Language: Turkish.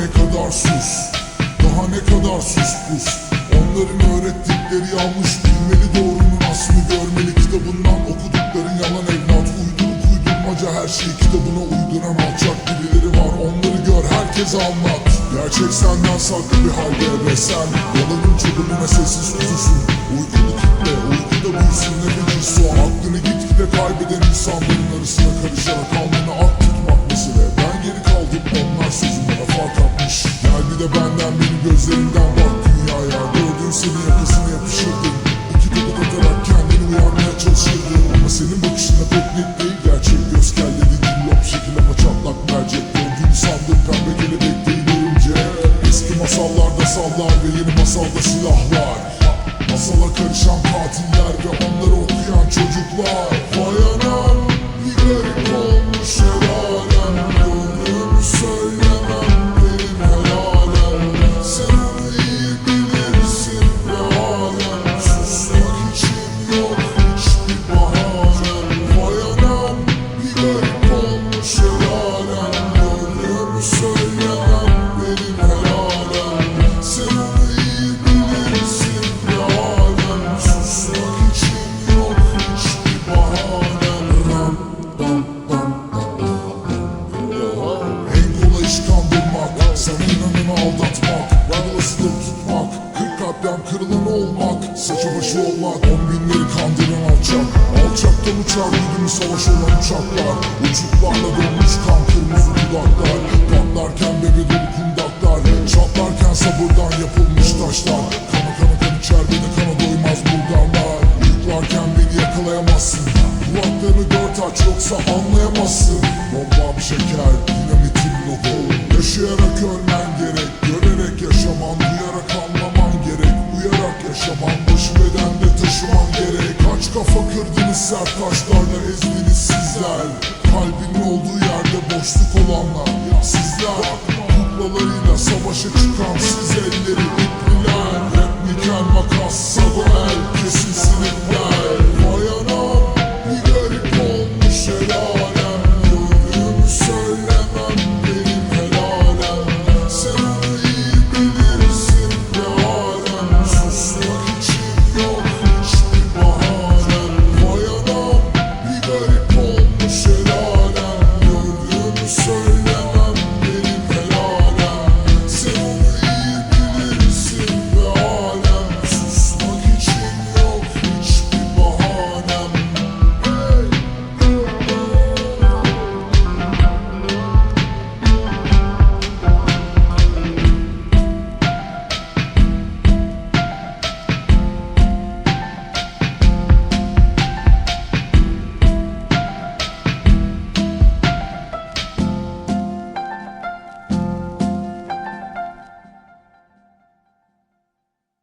ne kadar sus Daha ne kadar sus pus Onların öğrettikleri yanlış Bilmeli doğrunun aslını görmeli. Kitabından okudukların yalan evlat Uyduruk uydurmaca her şeyi kitabına uyduran alçak birileri var. Onları gör herkese anlat. Gerçek senden saklı bir halde ve sen Yalanın çubuğuna sessiz kuzusun Uykulu kitle uykuda büyüsün ne fecisi o Aklını gitgide kaybeden insanların masalda silahlar Masala karışan katiller ve onları okuyan çocuklar. Vay Radyolasılıp tutmak Kırk kalpten kırılan olmak Saçı başı olmak On binleri kandıran alçak. Alçaktan uçar güdümü savaş olan uçaklar. Uçuklarla dolmuş kan kırmızı dudaklar. Patlarken bebe dolu kundaklar. Çatlarken sabırdan yapılmış taşlar. Kana kana kan içer beni kana doymaz bulgarlar Uyuklarken beni yakalayamazsın. Kulaklarını dört aç yoksa anlayamazsın. Bomba bir şeker ruhu Yaşayarak ölmen gerek Görerek yaşaman Duyarak anlaman gerek Uyarak yaşaman Başı bedende taşıman gerek. Kaç kafa kırdınız sert taşlarla ezdiniz sizler. Kalbinin olduğu yerde boşluk olanlar Sizler. Kuklalarıyla savaşa çıkan siz elleri İpliler. Rap nikel makas Sago el kesin.